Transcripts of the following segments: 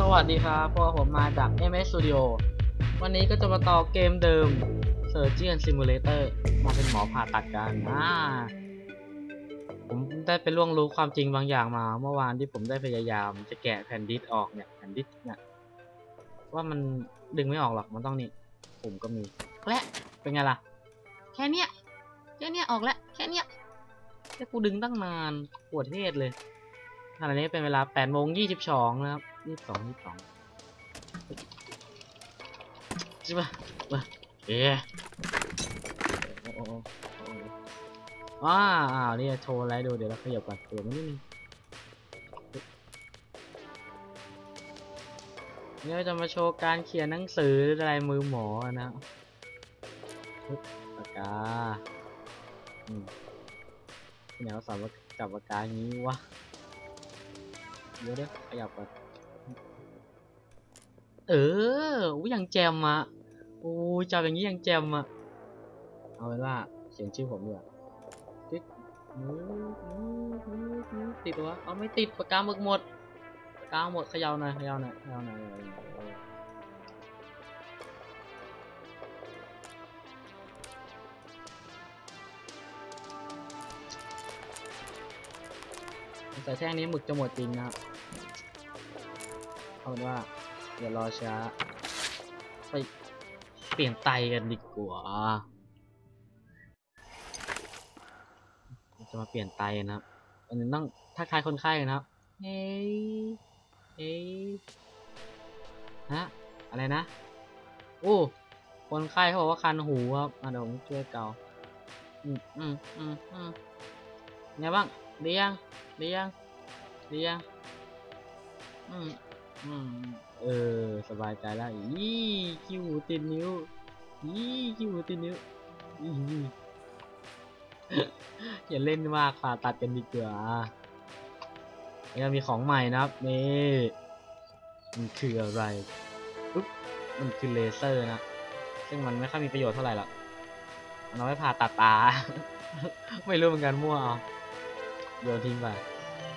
สวัสดีครับพวกผมมาจาก MS Studio วันนี้ก็จะมาต่อเกมเดิม Surgeon Simulator มาเป็นหมอผ่าตัดกันอ่าผมได้ไปล่วงรู้ความจริงบางอย่างมา เมื่อวานที่ผมได้พยายามจะแกะแผ่นดิสออกเนี่ยแผ่นดิสเนี่ยว่ามันดึงไม่ออกหรอกมันต้องนี่ผมก็มีและเป็นไงล่ะ แค่เนี้ยแค่เนี้ยออกแล้วแค่เนี้ยแค่กูดึงตั้งนานปวดเทศเลย ณะนี้เป็นเวลา8โมง22นะครับ22 22ใช่ปะมาเอ๊ะโอ้โอ้โอ้โอ้ว้าวอ้าวนี่โชว์อะไรดู เดี๋ยวเราขยับก่อนขยับมานิดนึงนี่เราจะมาโชว์การเขียนหนังสือลายมือหมอนะปึ๊บปากกาอืมที่ไหนเราสอนว่าจับปากกาอย่างนี้วะ เดี๋ยวเดี๋ยวขยับก่อนเอออุ้ยยังแจมอะโอ้ยจับอย่างนี้ยังแจมอะเอาเป็นว่าเขียนชื่อผมดีกว่าติ๊กติดปะวะเอาไม่ติดปากกาหมึกหมดปากกาหมดเขย่าหน่อยเขย่าหน่อยเขย่าหน่อยแต่แท่งนี้หมึกจะหมดจริงนะครับ เอาเป็นว่าเดี๋ยวรอช้า ไปเปลี่ยนไตกันดีกว่าจะมาเปลี่ยนไตนะครับอันนี้ต้องทักทายคนไข้กันนะครับ เฮ้ยเฮ้ยฮะ อะไรนะ โอ้ คนไข้เขาบอกว่าคันหูครับมาเดี๋ยวผมช่วยเกาอืมอืมอืมอืมไงบ้างดียังดียังดียังอืม อืมเออ สบายใจแล้วอีคิวติดนิ้วอีคิวติดนิ้วอีอย่าเล่นมากผ่าตัดกันดีกว่าแล้วมีของใหม่นะครับนี่มันคืออะไรปุ๊บมันคือเลเซอร์นะ ซึ่งมันไม่ค่อยมีประโยชน์เท่าไหร่หรอกมันเอาไว้ผ่าตัดตา ไม่รู้เหมือนกันมั่วเอาโยนทิ้งไป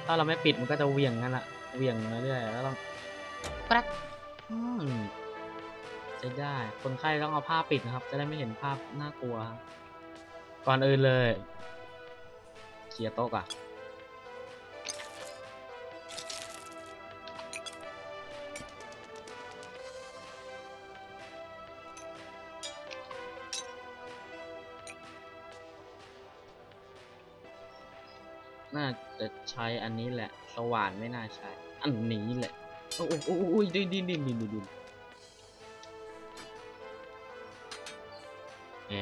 ถ้าเราไม่ปิดมันก็จะเวียงนั่นแหละเวียงเรื่อยแล้วต้อง ปรักใช้ได้ คนไข้ต้องเอาผ้าปิดนะครับ จะได้ไม่เห็นภาพน่ากลัว ก่อนอื่นเลยเคลียร์โต๊ะก่อนน่าจะใช้อันนี้แหละ สว่านไม่น่าใช้ อันนี้แหละ โอ้โหโอ้โหโอ้ยดินดินดินดินดินดินแห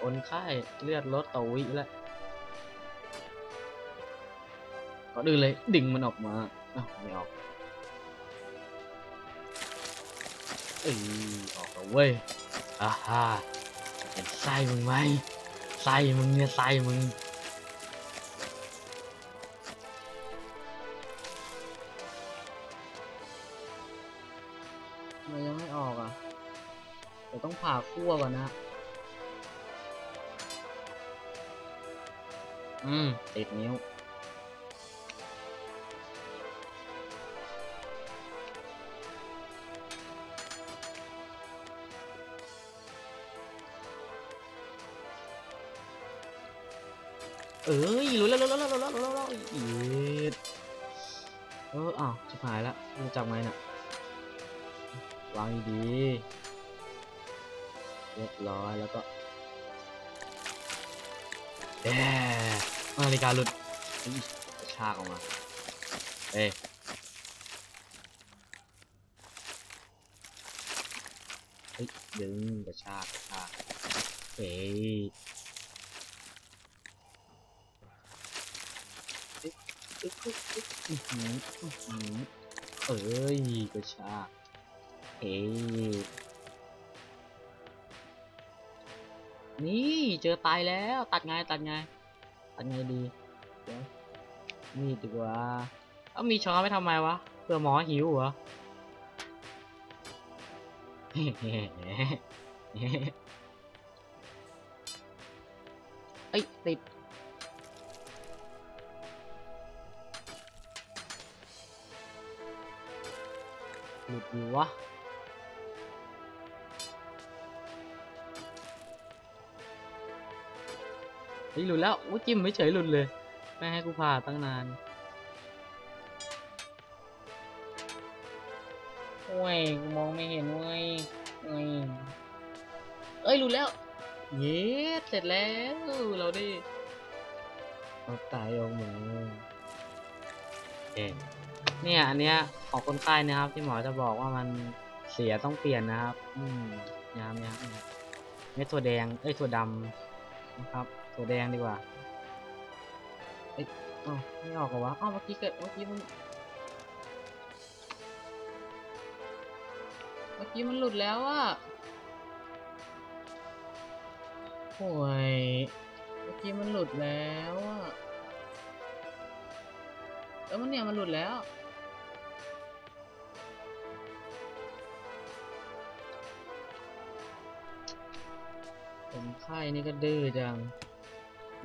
คนไข้เลือดลดต่อวิแล้วก็ดึงเลยดึงมันออกมาอ้าวไม่ออกเอ้ออกแล้วเว้ยอ่าฮ่าเห็นไส้มึงไหมไส้มึงเนี่ยไส้มึงมันยังไม่ออกอะเดี๋ยวต้องผ่าคั่วก่อนนะ อืมติดนิ้ว เอ้ยรู้แล้วรู้แล้วรู้แล้วรู้แล้วรู้แล้วอีดเอออ้าวชิบหายละรู้จักไหมน่ะวางดีเรียบร้อยแล้วก็แย่ นาฬิกาหลุดกระชากออกมา เอ้ยเฮ้ยดึงกระชากกระชากเอ้ยเอ๊ะเอ๊ะเอ๊ะเอ๊ะอื้อหืออื้อหือเอ้ยกระชากเฮ้ยนี่เจอตายแล้วตัดไงตัดไง ตัดไงดีเดี๋ยวนี่ดีกว่าเอามีช้อนไว้ทำไมวะเพื่อหมอหิวเหรอเอ้ยติดหลุดอยู่วะ เฮ้ยหลุดแล้วโอ้จิ้มไม่เฉยหลุดเลยไม่ให้กูผ่าตั้งนานโอ้ยกูมองไม่เห็นเว้ยเอ้ยเอ้ยหลุดแล้ว เย้เสร็จแล้วเราได้เอาตายออกมาเอ๊ะเนี่ยอันเนี้ยของคนไข้นะครับที่หมอจะบอกว่ามันเสียต้องเปลี่ยนนะครับ อืมยามยามเม็ดถั่วแดง เอ้ยถั่วดำนะครับ ถั่วแดงดีกว่าเอ้ยอ้าวไม่ออกเหรอวะอ้าวเมื่อกี้เกิดเมื่อกี้มันเมื่อกี้มันหลุดแล้วอะโอ้ยเมื่อกี้มันหลุดแล้วอะแล้วมันเนี่ยมันหลุดแล้วผมไข้นี่ก็ดื้อจัง เน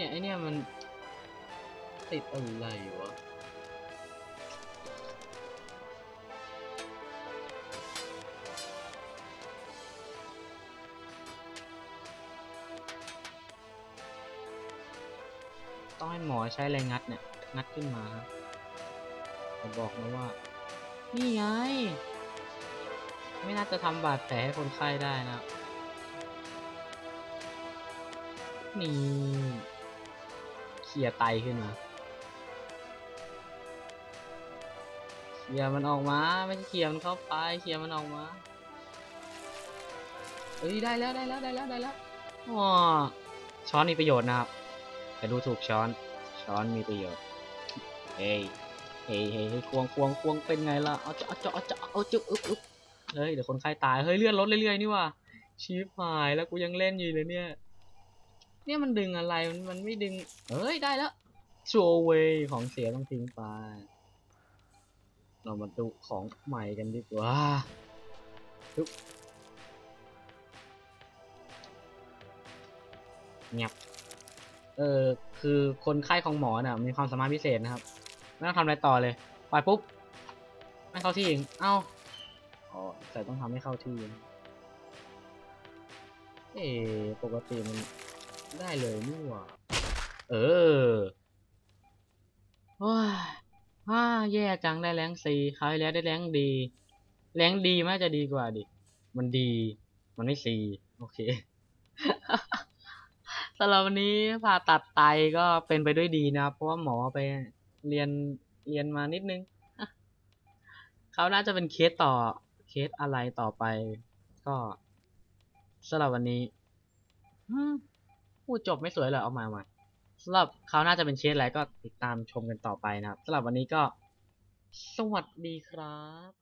ี่ยไอเนี่ยมันติดอะไรวะ ต้องให้หมอใช้อะไรงัดเนี่ย งัดขึ้นมาครับจะบอกนะว่า นี่ไง ไม่น่าจะทำบาดแผลให้คนไข้ได้นะ นี่เคลียร์ไตขึ้นมาเคลียร์มันออกมา ไม่ใช่เคลียร์มันเข้าไปเคลียร์มันออกมาเอ้ยได้แล้วได้แล้วได้แล้วได้แล้วว้าช้อนมีประโยชน์นะครับ แต่ดูถูกช้อน ช้อนมีประโยชน์ เฮ้ย เฮ้ยเฮ้ยควงควงควงเป็นไงล่ะ เอาจะเอาจะเอาจะเอาจะอึ๊บอึ๊บเฮ้ย เดี๋ยวคนไข้ตาย เฮ้ยเลื่อนรถเรื่อยๆนี่ว่ะชีพหายแล้วกูยังเล่นอยู่เลยเนี่ย เนี่ยมันดึงอะไร มันมันไม่ดึง เฮ้ยได้แล้วโชว์เวของเสียต้องทิ้งไป เรามาดูของใหม่กันดีกว่าปึ๊บเงียบ ออคือคนไข้ของหมอเนี่ยมีความสามารถพิเศษนะครับไม่ต้องทำอะไรต่อเลยปล่อยปุ๊บไม่เข้าที่เองเอ้าอ๋อแต่ต้องทำให้เข้าที่เอ๊ะปกติมันได้เลยนี่หว่าเออว้าว้าแย่จังได้แรงซีคราวแล้วได้แรงดีแรงดีมันน่จะดีกว่าดิ มันดี มันไม่ซี โอเคำหรับวันนี้ผ่าตัดไตก็เป็นไปด้วยดีนะครับ เพราะว่าหมอไปเรียนเรียนมานิดนึงเขาน่าจะเป็นเคสต่อเคสอะไรต่อไป ก็สำหรับวันนี้พูดจบไม่สวยเลยเอามาเอามาสำหรับเขาน่าจะเป็นเคสอะไรก็ติดตามชมกันต่อไปนะครับสำหรับวันนี้ก็ สวัสดีครับ